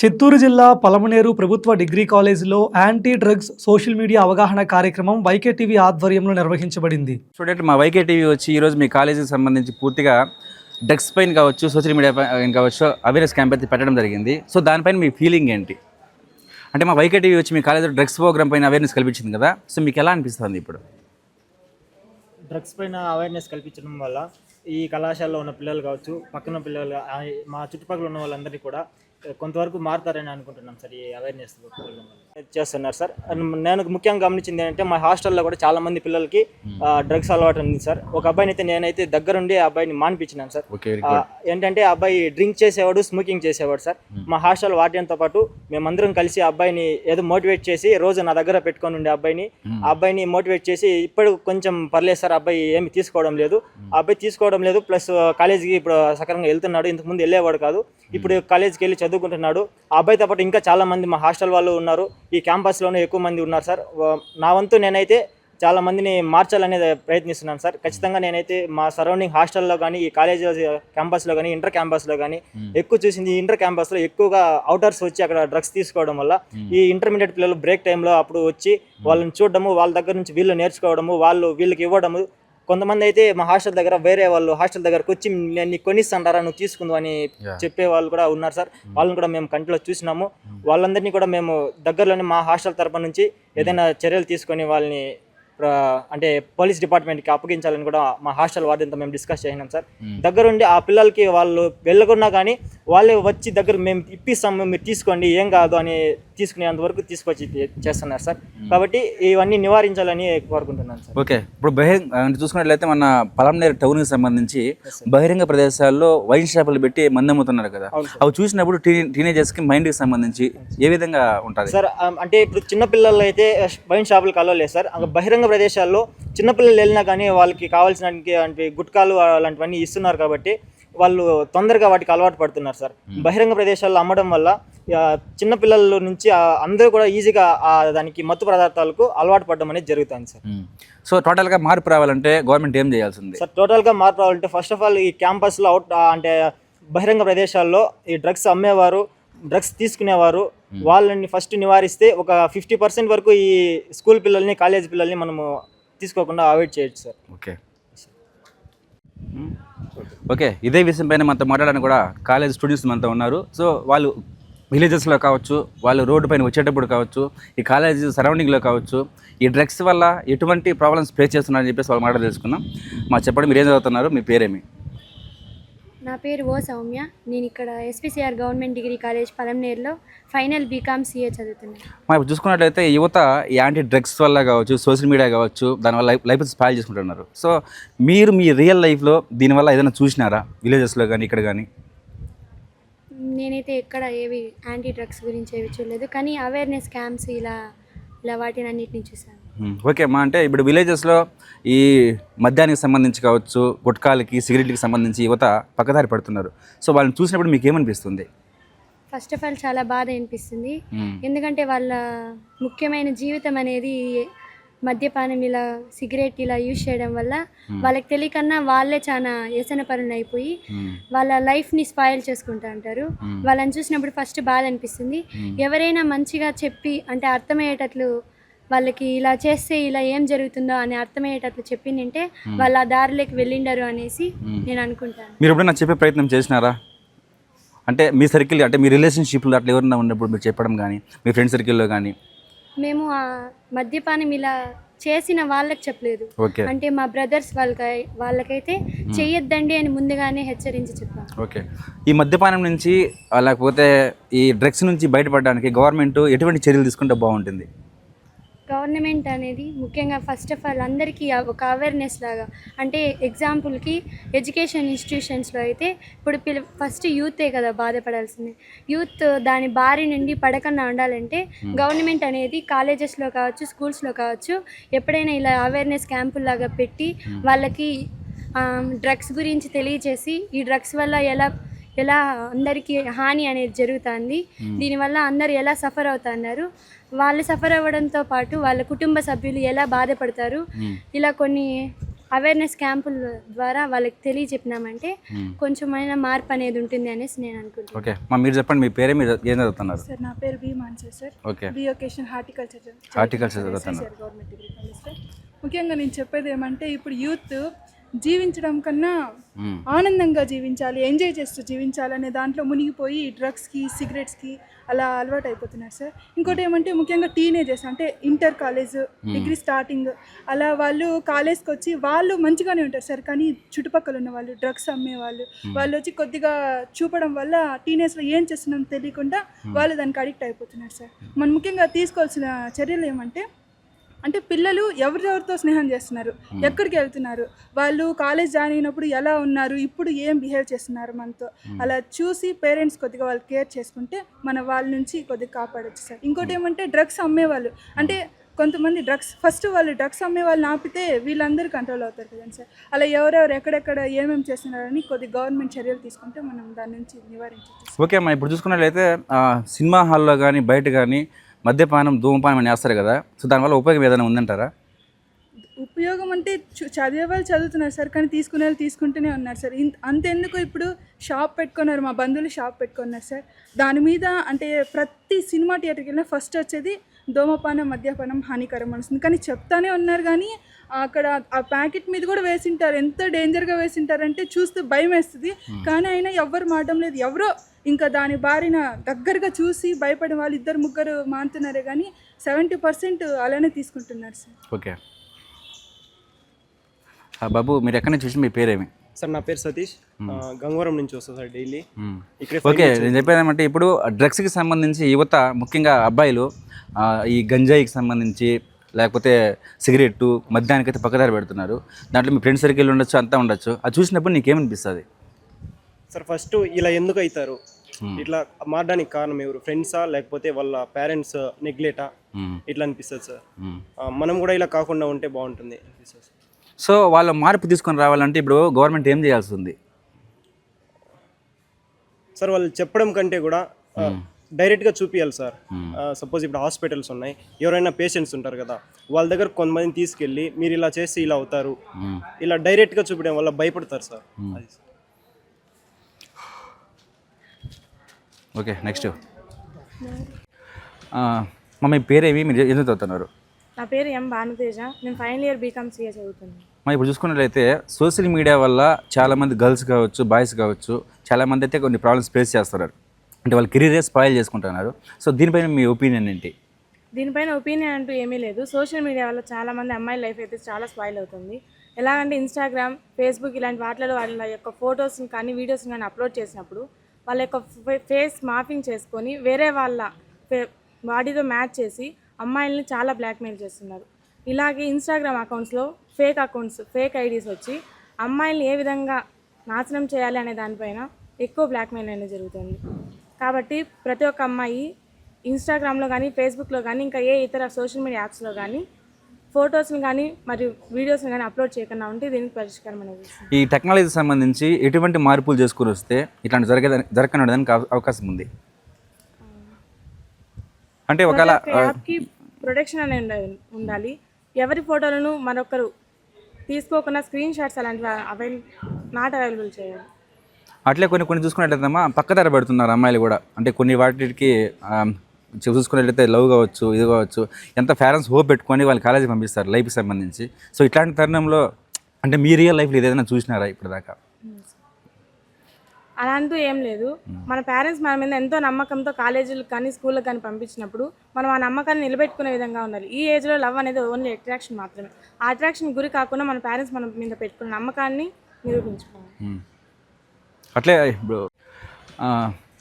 చిత్తూరు జిల్లా పలమనేరు ప్రభుత్వ డిగ్రీ కాలేజీలో యాంటీ డ్రగ్స్ సోషల్ మీడియా అవగాహన కార్యక్రమం వైకే టీవీ ఆధ్వర్యంలో నిర్వహించబడింది. స్టూడెంట్ మా వైకే టీవీ వచ్చి ఈరోజు మీ కాలేజీకి సంబంధించి పూర్తిగా డ్రగ్స్ పైన కావచ్చు సోషల్ మీడియా పైన కావచ్చు అవేర్నెస్ క్యాంప్ అయితే పెట్టడం జరిగింది. సో దానిపైన మీ ఫీలింగ్ ఏంటి? అంటే మా వైకే టీవీ వచ్చి మీ కాలేజీలో డ్రగ్స్ ప్రోగ్రామ్ పైన అవేర్నెస్ కల్పించింది కదా సో మీకు ఎలా అనిపిస్తుంది ఇప్పుడు? డ్రగ్స్ పైన అవేర్నెస్ కల్పించడం వల్ల ఈ కళాశాలలో ఉన్న పిల్లలు కావచ్చు పక్కన పిల్లలు మా చుట్టుపక్కల ఉన్న వాళ్ళందరినీ కూడా కొంతవరకు మారుతారని అనుకుంటున్నాం సార్ ఈ అవేర్నెస్ చేస్తున్నారు సార్. నేను ముఖ్యంగా గమనించింది ఏంటంటే మా హాస్టల్లో కూడా చాలా మంది పిల్లలకి డ్రగ్స్ అలవాటు ఉంది సార్. ఒక అబ్బాయిని అయితే నేనైతే దగ్గరుండి ఆ అబ్బాయిని మానిపించినాను సార్. ఏంటంటే ఆ అబ్బాయి డ్రింక్ చేసేవాడు స్మోకింగ్ చేసేవాడు సార్. మా హాస్టల్ వార్డెన్తో పాటు మేమందరం కలిసి అబ్బాయిని ఏదో మోటివేట్ చేసి రోజు నా దగ్గర పెట్టుకొని ఉండే అబ్బాయిని ఆ అబ్బాయిని మోటివేట్ చేసి ఇప్పుడు కొంచెం పర్లేదు సార్ అబ్బాయి ఏమి తీసుకోవడం లేదు. ఆ అబ్బాయి తీసుకోవడం లేదు ప్లస్ కాలేజీకి ఇప్పుడు సక్రమంగా వెళ్తున్నాడు ఇంతకు ముందు వెళ్ళేవాడు కాదు. ఇప్పుడు కాలేజీకి వెళ్ళి చదువుకుంటున్నాడు. ఆ అబ్బాయితో పాటు ఇంకా చాలా మంది మా హాస్టల్ వాళ్ళు ఉన్నారు. ఈ క్యాంపస్లోనే ఎక్కువ మంది ఉన్నారు సార్. నా వంతు నేనైతే చాలా మందిని మార్చాలనేది ప్రయత్నిస్తున్నాను సార్. ఖచ్చితంగా నేనైతే మా సరౌండింగ్ హాస్టల్లో కానీ ఈ కాలేజ్ క్యాంపస్లో కానీ ఇంటర్ క్యాంపస్లో కానీ ఎక్కువ చూసింది ఈ ఇంటర్ క్యాంపస్లో ఎక్కువగా అవుటర్స్ వచ్చి అక్కడ డ్రగ్స్ తీసుకోవడం వల్ల ఈ ఇంటర్మీడియట్ పిల్లలు బ్రేక్ టైంలో అప్పుడు వచ్చి వాళ్ళని చూడడము వాళ్ళ దగ్గర నుంచి వీళ్ళు నేర్చుకోవడము వాళ్ళు వీళ్ళకి ఇవ్వడము కొంతమంది అయితే మా హాస్టల్ దగ్గర వేరే వాళ్ళు హాస్టల్ దగ్గరకు వచ్చి నేను కొనిస్తాంటారా నువ్వు తీసుకుందు అని. చెప్పే వాళ్ళు కూడా ఉన్నారు సార్. వాళ్ళని కూడా మేము కంటిలో చూసినాము. వాళ్ళందరినీ కూడా మేము దగ్గరలోనే మా హాస్టల్ తరపు నుంచి ఏదైనా చర్యలు తీసుకొని వాళ్ళని అంటే పోలీస్ డిపార్ట్మెంట్కి అప్పగించాలని కూడా మా హాస్టల్ వార్డెన్తో మేము డిస్కస్ చేసినాం సార్. దగ్గరుండి ఆ పిల్లలకి వాళ్ళు వెళ్ళకున్నా కానీ వాళ్ళే వచ్చి దగ్గర మేము ఇప్పిస్తాము మీరు తీసుకోండి ఏం కాదు అని తీసుకునేంత వరకు తీసుకొచ్చి చేస్తున్నారు సార్. కాబట్టి ఇవన్నీ నివారించాలని కోరుకుంటున్నాను సార్. ఓకే. ఇప్పుడు బహిరంగ చూసుకున్నట్లయితే మన పలంనేరు టౌన్కి సంబంధించి బహిరంగ ప్రదేశాల్లో వైన్ షాపులు పెట్టి మంది అమ్ముతున్నారు కదా. అవి చూసినప్పుడు టీనేజర్స్కి మైండ్కి సంబంధించి ఏ విధంగా ఉంటుంది సార్ అంటే ఇప్పుడు చిన్నపిల్లలు అయితే వైన్ షాపులకు అలవలేదు సార్. బహిరంగ ప్రదేశాల్లో చిన్నపిల్లలు వెళ్ళినా కానీ వాళ్ళకి కావాల్సిన గుట్కాలు అలాంటివన్నీ ఇస్తున్నారు కాబట్టి వాళ్ళు తొందరగా వాటికి అలవాటు పడుతున్నారు సార్. బహిరంగ ప్రదేశాల్లో అమ్మడం వల్ల ఆ, చిన్నపిల్లల నుంచి అందరూ కూడా ఈజీగా ఆ దానికి మత్తు పదార్థాలకు అలవాటు పడడం అనేది జరుగుతుంది సార్. సో టోటల్గా మార్పు రావాలంటే గవర్నమెంట్ ఏం చేయాల్సింది? సార్ టోటల్గా మార్పు రావాలంటే ఫస్ట్ ఆఫ్ ఆల్ ఈ క్యాంపస్లో అవుట్ అంటే బహిరంగ ప్రదేశాల్లో ఈ డ్రగ్స్ అమ్మేవారు డ్రగ్స్ తీసుకునేవారు వాళ్ళని ఫస్ట్ నివారిస్తే ఒక ఫిఫ్టీ పర్సెంట్ వరకు ఈ స్కూల్ పిల్లల్ని కాలేజ్ పిల్లల్ని మనము తీసుకోకుండా అవాయిడ్ చేయొచ్చు సార్. ఓకే. ఓకే ఇదే విషయం పైన మనతో మాట్లాడడానికి కూడా కాలేజ్ స్టూడెంట్స్ మనతో ఉన్నారు. సో వాళ్ళు విలేజెస్లో కావచ్చు వాళ్ళు రోడ్డు పైన వచ్చేటప్పుడు కావచ్చు ఈ కాలేజ్ సరౌండింగ్లో కావచ్చు ఈ డ్రగ్స్ వల్ల ఎటువంటి ప్రాబ్లమ్స్ ఫేస్ చేస్తున్నారని చెప్పేసి వాళ్ళు మాట తెలుసుకున్నాం మా చెప్పండి మీరు ఏం చదువుతున్నారు మీ పేరేమి? నా పేరు ఓ సౌమ్య. నేను ఇక్కడ ఎస్పీసీఆర్ గవర్నమెంట్ డిగ్రీ కాలేజ్ పలంనేరులో ఫైనల్ బీకామ్ సీఏ చదువుతున్నాను. మా ఇప్పుడు చూసుకున్నట్లయితే యువత యాంటీ డ్రగ్స్ వల్ల కావచ్చు సోషల్ మీడియా కావచ్చు దానివల్ల లైఫ్ లైఫ్ స్పాయిల్ చేసుకుంటున్నారు. సో మీరు మీ రియల్ లైఫ్లో దీనివల్ల ఏదైనా చూసినారా? విలేజెస్లో కానీ ఇక్కడ కానీ? నేనైతే ఎక్కడ ఏవి యాంటీ డ్రగ్స్ గురించి ఏవి చూడలేదు కానీ అవేర్నెస్ క్యాంప్స్ ఇలా ఇలా వాటిని అన్నిటిని చూసాను. ఓకే అమ్మా అంటే ఇప్పుడు విలేజెస్లో ఈ మద్యానికి సంబంధించి కావచ్చు గుట్కాలకి సిగరెట్కి సంబంధించి యువత పక్కదారి పడుతున్నారు. సో వాళ్ళని చూసినప్పుడు మీకు ఏమనిపిస్తుంది? ఫస్ట్ ఆఫ్ ఆల్ చాలా బాధ అనిపిస్తుంది. ఎందుకంటే వాళ్ళ ముఖ్యమైన జీవితం అనేది మద్యపానం ఇలా సిగరెట్ ఇలా యూజ్ చేయడం వల్ల వాళ్ళకి తెలియకన్నా వాళ్ళే చాలా వ్యసన పనులు అయిపోయి. వాళ్ళ లైఫ్ని స్పాయిల్ చేసుకుంటా అంటారు. వాళ్ళని చూసినప్పుడు ఫస్ట్ బాధ అనిపిస్తుంది. ఎవరైనా మంచిగా చెప్పి అంటే అర్థమయ్యేటట్లు వాళ్ళకి ఇలా చేస్తే ఇలా ఏం జరుగుతుందో అని అర్థమయ్యేటట్లు చెప్పిందంటే వాళ్ళు ఆ దారిలోకి వెళ్ళిండరు అనేసి నేను అనుకుంటాను. మీరు ఎప్పుడైనా చెప్పే ప్రయత్నం చేసినారా? అంటే మీ సర్కిల్ అంటే మీ రిలేషన్షిప్లో అట్లా ఎవరైనా ఉన్నప్పుడు మీరు చెప్పడం కానీ మీ ఫ్రెండ్ సర్కిల్లో కానీ? మేము ఆ మద్యపానం ఇలా చేసిన వాళ్ళకి చెప్పలేదు. ఓకే. అంటే మా బ్రదర్స్ వాళ్ళకి వాళ్ళకైతే చెయ్యొద్దండి అని ముందుగానే హెచ్చరించి చెప్పాం ఓకే. ఈ మద్యపానం నుంచి లేకపోతే ఈ డ్రగ్స్ నుంచి బయటపడడానికి గవర్నమెంట్ ఎటువంటి చర్యలు తీసుకుంటే బాగుంటుంది? గవర్నమెంట్ అనేది ముఖ్యంగా ఫస్ట్ ఆఫ్ ఆల్ అందరికీ ఒక అవేర్నెస్ లాగా అంటే ఎగ్జాంపుల్కి ఎడ్యుకేషన్ ఇన్స్టిట్యూషన్స్లో అయితే ఇప్పుడు పిల్ల ఫస్ట్ యూతే కదా బాధపడాల్సింది. యూత్ దాని బారి నుండి పడకుండా ఉండాలంటే గవర్నమెంట్ అనేది కాలేజెస్లో కావచ్చు స్కూల్స్లో కావచ్చు ఎప్పుడైనా ఇలా అవేర్నెస్ క్యాంపుల్లాగా పెట్టి వాళ్ళకి డ్రగ్స్ గురించి తెలియచేసి ఈ డ్రగ్స్ వల్ల ఎలా ఎలా అందరికీ హాని అనేది జరుగుతుంది. దీనివల్ల అందరు ఎలా సఫర్ అవుతున్నారు? వాళ్ళు సఫర్ అవ్వడంతో పాటు వాళ్ళ కుటుంబ సభ్యులు ఎలా బాధపడతారు? ఇలా కొన్ని అవేర్నెస్ క్యాంపుల ద్వారా వాళ్ళకి తెలియచెప్పినామంటే కొంచెమైనా మార్పు అనేది ఉంటుంది అనేసి నేను అనుకుంటున్నాను ఓకే. మా మీరు చెప్పండి మీ పేరే మీరు ఏం చదువుతున్నారు సార్ నా పేరు B Mansoor sir. Okay. Horticulture horticulture చదువుతున్నారు గవర్నమెంట్ ముఖ్యంగా నేను చెప్పేది ఏమంటే ఇప్పుడు యూత్ జీవించడం కన్నా. ఆనందంగా జీవించాలి ఎంజాయ్ చేస్తూ జీవించాలి అనే దాంట్లో మునిగిపోయి డ్రగ్స్కి సిగరెట్స్కి అలా అలవాటు అయిపోతున్నారు సార్. ఇంకోటి ఏమంటే ముఖ్యంగా టీనేజర్స్ అంటే ఇంటర్ కాలేజ్ డిగ్రీ స్టార్టింగ్ అలా వాళ్ళు కాలేజ్కి వచ్చి వాళ్ళు మంచిగానే ఉంటారు సార్ కానీ చుట్టుపక్కల ఉన్న వాళ్ళు డ్రగ్స్ అమ్మే వాళ్ళు వాళ్ళు వచ్చి కొద్దిగా చూపడం వల్ల టీనేజ్లో ఏం చేస్తున్నాం తెలియకుండా వాళ్ళు దానికి అడిక్ట్ అయిపోతున్నారు సార్. మనం ముఖ్యంగా తీసుకోవాల్సిన చర్యలు ఏమంటే అంటే పిల్లలు ఎవరెవరితో స్నేహం చేస్తున్నారు? ఎక్కడికి వెళ్తున్నారు? వాళ్ళు కాలేజ్ జాయిన్ అయినప్పుడు ఎలా ఉన్నారు? ఇప్పుడు ఏం బిహేవ్ చేస్తున్నారు మనతో? అలా చూసి పేరెంట్స్ కొద్దిగా వాళ్ళు కేర్ చేసుకుంటే మన వాళ్ళ నుంచి కొద్దిగా కాపాడొచ్చు సార్. ఇంకోటి ఏమంటే డ్రగ్స్ అమ్మేవాళ్ళు. అంటే కొంతమంది డ్రగ్స్ ఫస్ట్ వాళ్ళు డ్రగ్స్ అమ్మే వాళ్ళని ఆపితే వీళ్ళందరూ కంట్రోల్ అవుతారు కదండి సార్. అలా ఎవరెవరు ఎక్కడెక్కడ ఏమేమి చేస్తున్నారని కొద్ది గవర్నమెంట్ చర్యలు తీసుకుంటే మనం దాని నుంచి నివారించవచ్చు ఓకే అమ్మా ఇప్పుడు చూసుకున్నట్లయితే సినిమా హాల్లో కానీ బయట కానీ మద్యపానం ధూమపానం అని వేస్తారు కదా. సో దానివల్ల ఉపయోగం ఏదైనా ఉందంటారా? ఉపయోగం అంటే చు- చదివే వాళ్ళు చదువుతున్నారు సార్ కానీ తీసుకునే వాళ్ళు తీసుకుంటూనే ఉన్నారు సార్. అంతెందుకు ఇప్పుడు షాప్ పెట్టుకున్నారు మా బంధువులు షాప్ పెట్టుకున్నారు సార్. దాని మీద అంటే ప్రతి సినిమా థియేటర్కి వెళ్ళినా ఫస్ట్ వచ్చేది ధూమపానం మద్యపానం హానికరం అనిస్తుంది కానీ చెప్తానే ఉన్నారు కానీ అక్కడ ఆ ప్యాకెట్ మీద కూడా వేసింటారు. ఎంత డేంజర్గా వేసింటారంటే చూస్తే భయం వేస్తుంది. కానీ అయినా ఎవ్వరు మాటం లేదు. ఎవరో ఇంకా దాని బారిన దగ్గరగా చూసి భయపడిన వాళ్ళు ఇద్దరు ముగ్గురు మానుతున్నారే కానీ సెవెంటీ పర్సెంట్ అలానే తీసుకుంటున్నారు సార్. ఓకే. ఆ, బాబు మీరు ఎక్కడి నుంచి వచ్చి మీ పేరేమి? సార్ నా పేరు సతీష్. గంగవరం నుంచి వస్తా సార్ డైలీ ఇక్కడే ఓకే నేను చెప్పేది ఏమంటే ఇప్పుడు డ్రగ్స్కి సంబంధించి యువత ముఖ్యంగా అబ్బాయిలు ఆ, ఈ గంజాయికి సంబంధించి లేకపోతే సిగరెట్టు మద్యానికైతే పక్కదారి పెడుతున్నారు. దాంట్లో మీ ఫ్రెండ్ సర్కిల్ ఉండొచ్చు అంతా ఉండొచ్చు. అది చూసినప్పుడు నీకేమనిపిస్తుంది? సార్ ఫస్ట్ ఇలా ఎందుకు అవుతారు ఇట్లా మారడానికి కారణం ఎవరు? ఫ్రెండ్సా లేకపోతే వాళ్ళ పేరెంట్స్ నెగ్లెటా ఇట్లా అనిపిస్తుంది సార్? ఆ, మనం కూడా ఇలా కాకుండా ఉంటే బాగుంటుంది సో వాళ్ళ మార్పు తీసుకొని రావాలంటే ఇప్పుడు గవర్నమెంట్ ఏం చేయాల్సి ఉంది? సార్ వాళ్ళు చెప్పడం కంటే కూడా డైరెక్ట్గా చూపించాలి సార్. సపోజ్ ఇప్పుడు హాస్పిటల్స్ ఉన్నాయి. ఎవరైనా పేషెంట్స్ ఉంటారు కదా వాళ్ళ దగ్గర కొంతమందిని తీసుకెళ్ళి మీరు ఇలా చేస్తే ఇలా అవుతారు. ఇలా డైరెక్ట్గా చూపించడం వల్ల భయపడతారు సార్ అది సార్. ఓకే నెక్స్ట్ మా మీ పేరేమి మీరు ఎందుకు చదువుతున్నారు? నా పేరు ఎం భానుతేజ. నేను ఫైనల్ ఇయర్ బీకామ్ సిఏ చదువుతున్నాను. మనం ఇప్పుడు చూసుకున్నట్లయితే సోషల్ మీడియా వల్ల చాలామంది గర్ల్స్ కావచ్చు బాయ్స్ కావచ్చు చాలామంది అయితే కొన్ని ప్రాబ్లమ్స్ ఫేస్ చేస్తున్నారు. అంటే వాళ్ళ కెరీరే స్పాయిల్ చేసుకుంటున్నారు. సో దీనిపైన మీ ఒపీనియన్ ఏంటి? దీనిపైన ఒపీనియన్ అంటూ ఏమీ లేదు. సోషల్ మీడియా వల్ల చాలా మంది అమ్మాయిల లైఫ్ అయితే చాలా స్పాయిల్ అవుతుంది. ఎలాగంటే ఇన్స్టాగ్రామ్ ఫేస్బుక్ ఇలాంటి వాటిలో వాళ్ళ యొక్క ఫొటోస్ని కానీ వీడియోస్ని కానీ అప్లోడ్ చేసినప్పుడు వాళ్ళ యొక్క ఫేస్ మాఫింగ్ చేసుకొని వేరే వాళ్ళ ఫే బాడీతో మ్యాచ్ చేసి అమ్మాయిల్ని చాలా బ్లాక్మెయిల్ చేస్తున్నారు. ఇలాగే ఇన్స్టాగ్రామ్ అకౌంట్స్లో ఫేక్ అకౌంట్స్ ఫేక్ ఐడీస్ వచ్చి అమ్మాయిల్ని ఏ విధంగా నాశనం చేయాలి అనే దానిపైన ఎక్కువ బ్లాక్మెయిల్ అనేది జరుగుతుంది. కాబట్టి ప్రతి ఒక్క అమ్మాయి ఇన్స్టాగ్రామ్లో కానీ ఫేస్బుక్లో కానీ ఇంకా ఏ ఇతర సోషల్ మీడియా యాప్స్లో కానీ ఫొటోస్ని కానీ మరియు వీడియోస్ని కానీ అప్లోడ్ చేయకుండా ఉంటే దీనికి పరిష్కారం అనేది. ఈ టెక్నాలజీకి సంబంధించి ఎటువంటి మార్పులు చేసుకుని వస్తే ఇట్లాంటి జరగ జరగడానికి అవ- అవకాశం ఉంది? అంటే ఒకవేళ యాప్కి ప్రొటెక్షన్ అనేది ఉండాలి- ఎవరి ఫోటోలను మరొకరు తీసుకోకుండా స్క్రీన్ షాట్స్ అలాంటివి అవైల్ నాట్ అవైలబుల్ చేయాలి. అట్లే కొన్ని కొన్ని చూసుకున్నట్లయితేమా పక్కదార పెడుతున్నారు అమ్మాయిలు కూడా. అంటే కొన్ని వాటికి ఆ, చూ- చూసుకున్నట్లయితే లవ్ కావచ్చు ఇది కావచ్చు ఎంత పేరెంట్స్ హోప్ పెట్టుకొని వాళ్ళు కాలేజీకి పంపిస్తారు లైఫ్కి సంబంధించి. సో ఇట్లాంటి తరుణంలో అంటే మీ రియల్ లైఫ్లో ఏదైనా చూసినారా ఇప్పటిదాకా? అలాంటూ ఏం లేదు. మన పేరెంట్స్ మన మీద ఎంతో నమ్మకంతో కాలేజీలకు కానీ స్కూళ్ళకి కానీ పంపించినప్పుడు మనం ఆ నమ్మకాన్ని నిలబెట్టుకునే విధంగా ఉండాలి. ఈ ఏజ్లో లవ్ అనేది ఓన్లీ అట్రాక్షన్ మాత్రమే. ఆ అట్రాక్షన్ గురి కాకుండా మన పేరెంట్స్ మన మీద పెట్టుకున్న నమ్మకాన్ని నిరూపించుకోవాలి. మ్మ్. అట్లే ఇప్పుడు ఆ,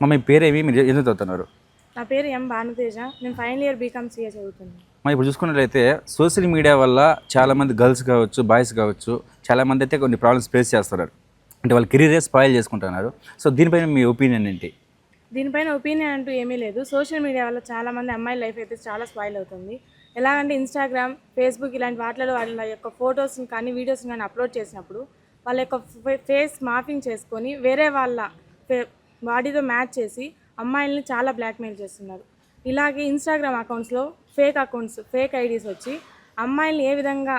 మా మీ పేరేమి మీరు ఎందుకు చదువుతున్నారు నా పేరు ఎం భానుతేజ. నేను ఫైనల్ ఇయర్ బీకామ్ సిఏ చదువుతున్నాను మనం ఇప్పుడు చూసుకున్నట్లయితే సోషల్ మీడియా వల్ల చాలామంది గర్ల్స్ కావచ్చు బాయ్స్ కావచ్చు చాలామంది అయితే కొన్ని ప్రాబ్లమ్స్ ఫేస్ చేస్తున్నారు అంటే వాళ్ళ కెరీరే స్పాయిల్ చేసుకుంటున్నారు. సో దీనిపైన మీ ఒపీనియన్ ఏంటి? దీనిపైన ఒపీనియన్ అంటూ ఏమీ లేదు. సోషల్ మీడియా వల్ల చాలా మంది అమ్మాయిల లైఫ్ అయితే చాలా స్పాయిల్ అవుతుంది. ఎలాగంటే ఇన్స్టాగ్రామ్ ఫేస్బుక్ ఇలాంటి వాటిలో వాళ్ళ యొక్క ఫొటోస్ని కానీ వీడియోస్ని కానీ అప్లోడ్ చేసినప్పుడు వాళ్ళ యొక్క ఫేస్ మాఫింగ్ చేసుకొని వేరే వాళ్ళ బాడీతో మ్యాచ్ చేసి అమ్మాయిల్ని చాలా బ్లాక్మెయిల్ చేస్తున్నారు. ఇలాగే ఇన్స్టాగ్రామ్ అకౌంట్స్లో ఫేక్ అకౌంట్స్ ఫేక్ ఐడీస్ వచ్చి అమ్మాయిల్ని ఏ విధంగా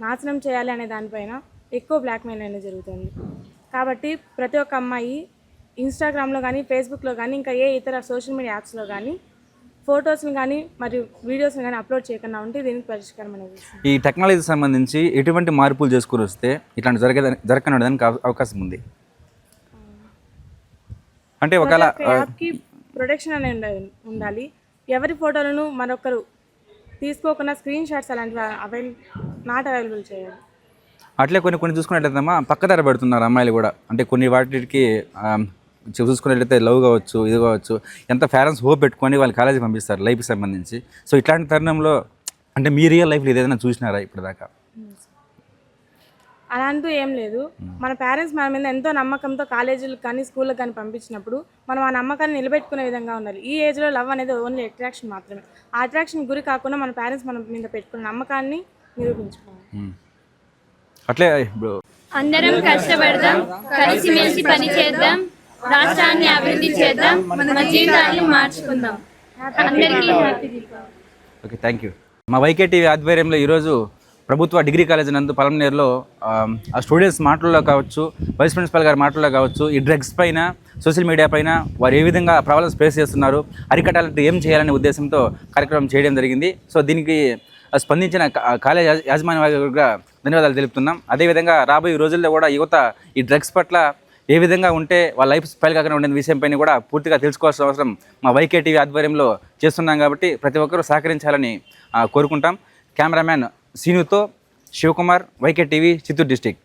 నాశనం చేయాలి అనే దానిపైన ఎక్కువ బ్లాక్మెయిల్ అనేది జరుగుతుంది. కాబట్టి ప్రతి ఒక్క అమ్మాయి ఇన్స్టాగ్రామ్లో కానీ ఫేస్బుక్లో కానీ ఇంకా ఏ ఇతర సోషల్ మీడియా యాప్స్లో కానీ ఫొటోస్ని కానీ మరియు వీడియోస్ని కానీ అప్లోడ్ చేయకుండా ఉంటే దీనికి పరిష్కారం అనేది ఈ టెక్నాలజీ సంబంధించి ఎటువంటి మార్పులు చేసుకుని వస్తే ఇట్లాంటి జరగదని జరగడానికి అవ- అవకాశం ఉంది? అంటే ఒకవేళ ప్రొటెక్షన్ అనేది ఉండాలి. ఎవరి ఫోటోలను మరొకరు తీసుకోకుండా స్క్రీన్ షాట్స్ అలాంటివి అవైల్ నాట్ అవైలబుల్ చేయాలి. అట్లే కొన్ని కొన్ని చూసుకున్నట్లయితే పక్కదారి పెడుతున్నారు అమ్మాయిలు కూడా. అంటే కొన్ని వాటికి చూసుకున్నట్లయితే లవ్ కావచ్చు ఇది కావచ్చు ఎంత పేరెంట్స్ హోప్ పెట్టుకొని వాళ్ళు కాలేజీ పంపిస్తారు లైఫ్కి సంబంధించి. సో ఇట్లాంటి తరుణంలో అంటే మీ రియల్ లైఫ్లో ఏదైనా చూసినారా అలాంటూ ఏం లేదు. మన పేరెంట్స్ మన మీద ఎంతో నమ్మకంతో కాలేజీలకు కానీ స్కూళ్ళకి కానీ పంపించినప్పుడు మనం ఆ నమ్మకాన్ని నిలబెట్టుకునే విధంగా ఉండాలి. ఈ ఏజ్లో లవ్ అనేది ఓన్లీ అట్రాక్షన్ మాత్రమే. ఆ అట్రాక్షన్ గురి కాకుండా మన పేరెంట్స్ మన మీద పెట్టుకున్న నమ్మకాన్ని నిరూపించుకోవాలి. అట్లే అందరం కష్టపడదాం కలిసిమెలిసి పని చేద్దాం రాష్ట్రాన్ని అభివృద్ధి చేద్దాం మన జీవితాన్ని మార్చుకుందాం. అందరికీ హ్యాపీ ఓకే థ్యాంక్ యూ మా వైకే టీవీ ఆధ్వర్యంలో ఈరోజు ప్రభుత్వ డిగ్రీ కాలేజ్ నందు పలంనేరులో ఆ, స్టూడెంట్స్ మాటల్లో కావచ్చు వైస్ ప్రిన్సిపల్ గారి మాటల్లో కావచ్చు ఈ డ్రగ్స్ పైన సోషల్ మీడియా పైన వారు ఏ విధంగా ప్రాబ్లమ్స్ ఫేస్ చేస్తున్నారు అరికట్టాలంటే ఏం చేయాలనే ఉద్దేశంతో కార్యక్రమం చేయడం జరిగింది. సో దీనికి స్పందించిన కాలేజ్ యాజమాన్య వారికి కూడా ధన్యవాదాలు తెలుపుతున్నాం. అదేవిధంగా రాబోయే రోజుల్లో కూడా యువత ఈ డ్రగ్స్ పట్ల ఏ విధంగా ఉంటే వాళ్ళ లైఫ్ స్పైల్ కాకుండా ఉండే విషయంపైన కూడా పూర్తిగా తెలుసుకోవాల్సిన అవసరం మా వైకే టీవీ ఆధ్వర్యంలో చేస్తున్నాం కాబట్టి ప్రతి ఒక్కరూ సహకరించాలని కోరుకుంటాం. Cameraman సీనుతో Shivakumar YK TV Chittoor district